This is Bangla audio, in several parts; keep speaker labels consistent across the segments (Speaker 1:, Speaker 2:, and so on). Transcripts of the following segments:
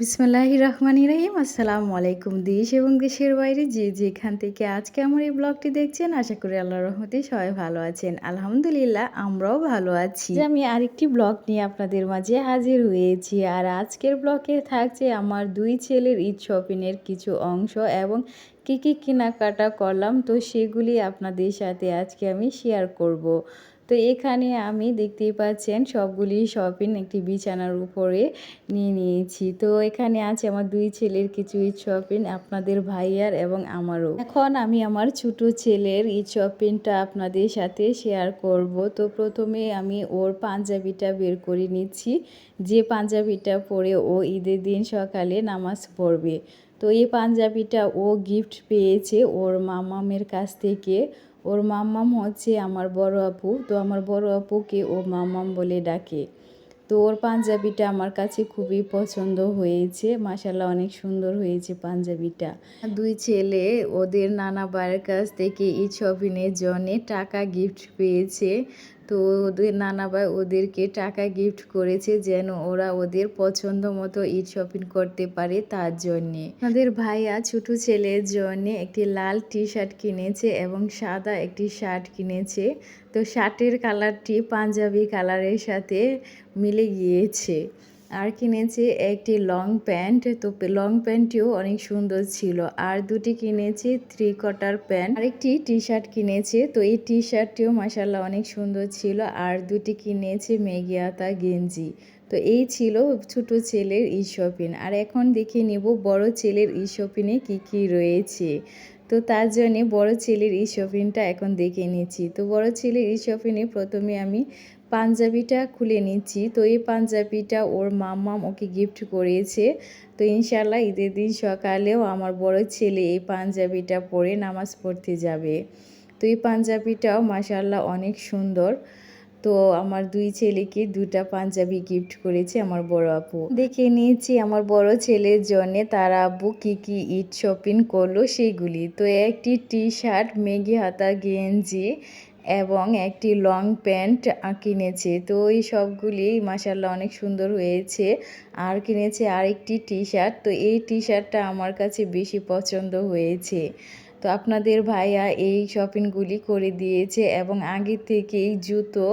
Speaker 1: বিসমুল্লাহ রহমান রহিম আসসালামু আলাইকুম দেশ এবং দেশের বাইরে যে যেখান থেকে আজকে আমার এই ব্লগটি দেখছেন, আশা করি আল্লাহ রহমতে সবাই ভালো আছেন। আলহামদুলিল্লাহ, আমরাও ভালো আছি। আমি আরেকটি ব্লগ নিয়ে আপনাদের মাঝে হাজির হয়েছি। আর আজকের ব্লগে থাকছে আমার দুই ছেলের ঈদ শপিংয়ের কিছু অংশ এবং কী কী কেনাকাটা করলাম? তো সেগুলি আপনাদের সাথে আজকে আমি শেয়ার করব। তো এখানে আমি দেখতেই পাচ্ছেন সবগুলি শপিং একটি বিছানার উপরে নিয়ে নিয়েছি। তো এখানে আছে আমার দুই ছেলের কিছু ঈদ শপিং আপনাদের ভাইয়ার এবং আমারও। এখন আমি আমার ছোট ছেলের ঈদ শপিংটা আপনাদের সাথে শেয়ার করব। তো প্রথমে আমি ওর পাঞ্জাবিটা বের করে নিচ্ছি। যে পাঞ্জাবিটা পরে ও ঈদের দিন সকালে নামাজ পড়বে। তো এই পাঞ্জাবিটা ও গিফট পেয়েছে ওর মামামের কাছ থেকে। ওর মাম্মাম হচ্ছে আমার বড় আপু, তো আমার বড় আপুকে ও মাম্মাম বলে ডাকে। তো ওর পাঞ্জাবিটা আমার কাছে খুবই পছন্দ হয়েছে মাসাল্লাহ অনেক সুন্দর হয়েছে পাঞ্জাবিটা। দুই ছেলে, ওদের নানা বাড়ির কাছ থেকে এই ছবিনের জন্যে টাকা গিফট পেয়েছে। তো ওদের নানা ভাই ওদেরকে টাকা গিফট করেছে যেন ওরা ওদের পছন্দ মতো ঈদ শপিং করতে পারে তার জন্যে। ওদের ভাইয়া ছোট ছেলের জন্যে একটি লাল টি শার্ট কিনেছে এবং সাদা একটি শার্ট কিনেছে। তো শার্টের কালারটি পাঞ্জাবি কালারের সাথে মিলে গিয়েছে। আর কিনেছি একটি লং প্যান্ট। তো লং প্যান্টটিও অনেক সুন্দর ছিল। আর দুটি কিনেছি থ্রি কটার প্যান্ট। আরেকটি টি শার্ট কিনেছে। তো এই টি শার্টটিও মাসাল্লাহ অনেক সুন্দর ছিল। আর দুটি কিনেছে মেগিয়াতা গেঞ্জি। তো এই ছিল ছোট ছেলের ই শপিং আর এখন দেখে নেব বড় ছেলের ই শপিংয়ে কী কী রয়েছে। তো তার জন্যে বড় ছেলের ই শপিংটা এখন দেখে নিচ্ছি। তো বড় ছেলের ই শপিংয়ে প্রথমে আমি পাঞ্জাবিটা খুলে নিচ্ছি। তো এই পাঞ্জাবিটা ওর মাম্মাম ওকে গিফট করেছে। তো ইনশাল্লাহ ঈদের দিন সকালেও আমার বড় ছেলে এই পাঞ্জাবিটা পরে নামাজ পড়তে যাবে। তো এই পাঞ্জাবিটাও মাসাল্লাহ অনেক সুন্দর। তো আমার দুই ছেলেকে দুটা পাঞ্জাবি গিফট করেছে আমার বড় আপু। দেখে নিয়েছি আমার বড় ছেলের জন্যে তার আব্বু কী কী ঈদ শপিং করল সেইগুলি তো একটি টি শার্ট মেঘি হাতা, গেঞ্জি এবং একটি লং প্যান্ট কিনেছে। তো এই সবগুলি মাসাল্লাহ অনেক সুন্দর হয়েছে। আর কিনেছে আরেকটি টি শার্ট তো এই টি শার্টটা আমার কাছে বেশি পছন্দ হয়েছে। তো আপনাদের ভাইয়া এই শপিংগুলি করে দিয়েছে এবং আগে থেকেই জুতো,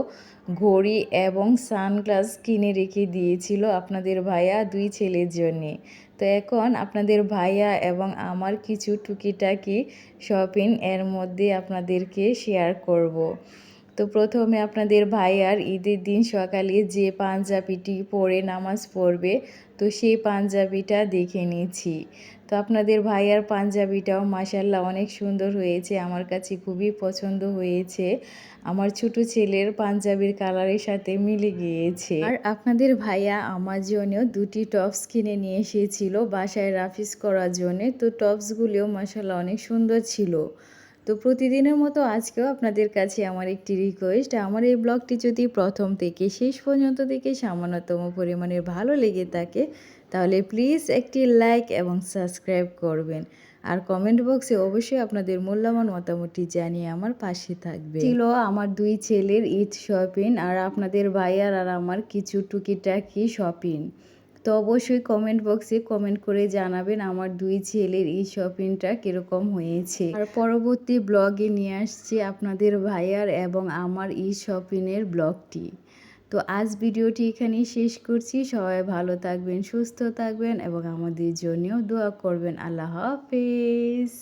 Speaker 1: ঘড়ি এবং সানগ্লাস কিনে রেখে দিয়েছিল আপনাদের ভাইয়া দুই ছেলের জন্যে তো এখন আপনাদের ভাইয়া এবং আমার কিছু টুকিটাকি শপিং এর মধ্যে আপনাদেরকে শেয়ার করব। তো প্রথমে আপনাদের ভাইয়ার ঈদের দিন সকালে যে পাঞ্জাবিটি পরে নামাজ পড়বে, তো সেই পাঞ্জাবিটা দেখে নিচ্ছি। তো আপনাদের ভাইয়ার পাঞ্জাবিটাও মাসাল্লাহ অনেক সুন্দর হয়েছে, আমার কাছে খুবই পছন্দ হয়েছে। আমার ছোট ছেলের পাঞ্জাবির কালারের সাথে মিলে গিয়েছে। আর আপনাদের ভাইয়া আমার জন্য দুটি টপস কিনে নিয়ে এসেছিল বাসায় রাফিস করার জন্যে, তো টপসগুলিও মাসাল্লাহ অনেক সুন্দর ছিল। তো প্রতিদিনের মতো আজকেও আপনাদের কাছে আমার একটি রিকোয়েস্ট আমার এই ব্লগটি যদি প্রথম থেকে শেষ পর্যন্ত থেকে সামান্যতম পরিমাণে ভালো লেগে থাকে, তাহলে প্লিজ একটি লাইক এবং সাবস্ক্রাইব করবেন। আর কমেন্ট বক্সে অবশ্যই আপনাদের মূল্যবান মতামতটি জানিয়ে আমার পাশে থাকবে ছিল আমার দুই ছেলের ঈদ শপিং আর আপনাদের ভাইয়ার আর আমার কিছু টুকিটাকি শপিং তো অবশ্যই কমেন্ট বক্সে কমেন্ট করে জানাবেন আমার দুই ছেলের এই শপিংটা কীরকম হয়েছে। আর পরবর্তী ব্লগে নিয়ে আসছি আপনাদের ভাইয়ার এবং আমার ই শপিংয়ের ব্লগটি তো আজ ভিডিওটি এখানেই শেষ করছি। সবাই ভালো থাকবেন, সুস্থ থাকবেন এবং আমাদের জন্যও দোয়া করবেন। আল্লাহ হাফেজ।